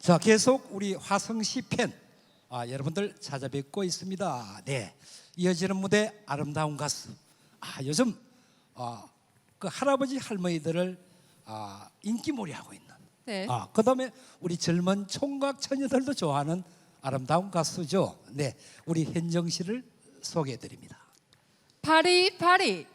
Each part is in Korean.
자, 계속 우리 화성시 편 아, 여러분들 찾아뵙고 있습니다. 네, 이어지는 무대 아름다운 가수. 아, 요즘 아, 그 할아버지 할머니들을 아, 인기몰이 하고 있는. 네. 아, 그다음에 우리 젊은 총각 처녀들도 좋아하는 아름다운 가수죠. 네, 우리 현정 씨를 소개해 드립니다. 파리 파리.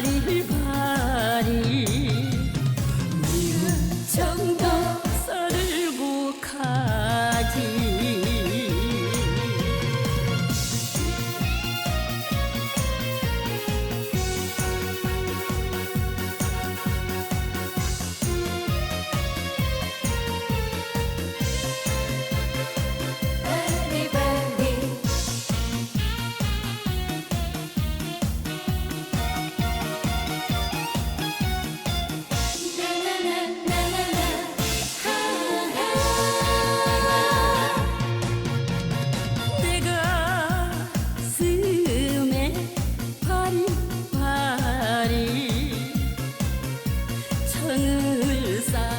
바리 바리 side.